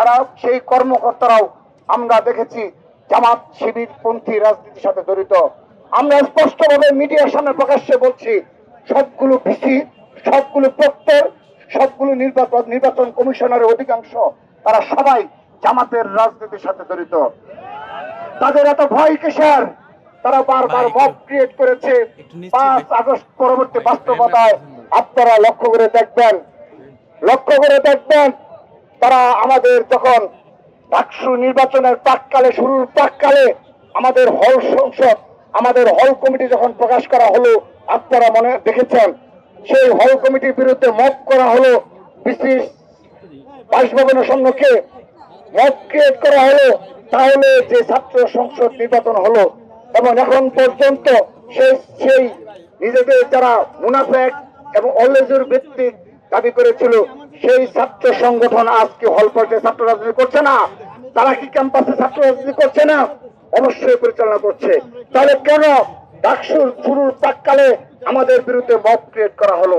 যারা সেই কর্মকর্তারাও আমরা দেখেছি জামাত শিবির পন্থী রাজনীতির সাথে জড়িত। আমরা স্পষ্টভাবে মিডিয়ার সামনে প্রকাশ্যে বলছি সবগুলো ভিসি সবগুলো প্রক্টর সবগুলো নির্বাচন নির্বাচন কমিশনারের অধিকাংশ তারা সবাই জামাতের রাজনীতির সাথে জড়িত। তাদের এত ভয় কিসের? তারা বারবার মব ক্রিয়েট করেছে। পাঁচ আগস্ট পরবর্তী বাস্তবতায় আপনারা লক্ষ্য করে দেখবেন। লক্ষ্য করে দেখবেন তারা আমাদের যখন ডাকসু নির্বাচনের প্রাককালে, শুরুর প্রাককালে আমাদের হল সংসদ, আমাদের হল কমিটি যখন প্রকাশ করা হলো, আপনারা মনে দেখেছেন, সেই হল কমিটির বিরুদ্ধে মত করা হলো বিসিস বাসভবনের সম্মুখে মত ক্রিয়েট করা হলো, তাহলে যে ছাত্র সংসদ নির্বাচন হলো, এবং এখন পর্যন্ত সেই সেই নিজেদের যারা মুনাফেক এবং অলেজুর ভিত্তিক দাবি করেছিল সেই ছাত্র সংগঠন আজকে হল পর্যায়ে ছাত্র রাজনীতি করছে না। তারা কি ক্যাম্পাসে ছাত্র রাজনীতি করছে না? অবশ্যই পরিচালনা করছে। তাহলে কেন ডাকসুর শুরুর প্রাককালে আমাদের বিরুদ্ধে মব ক্রিয়েট করা হলো?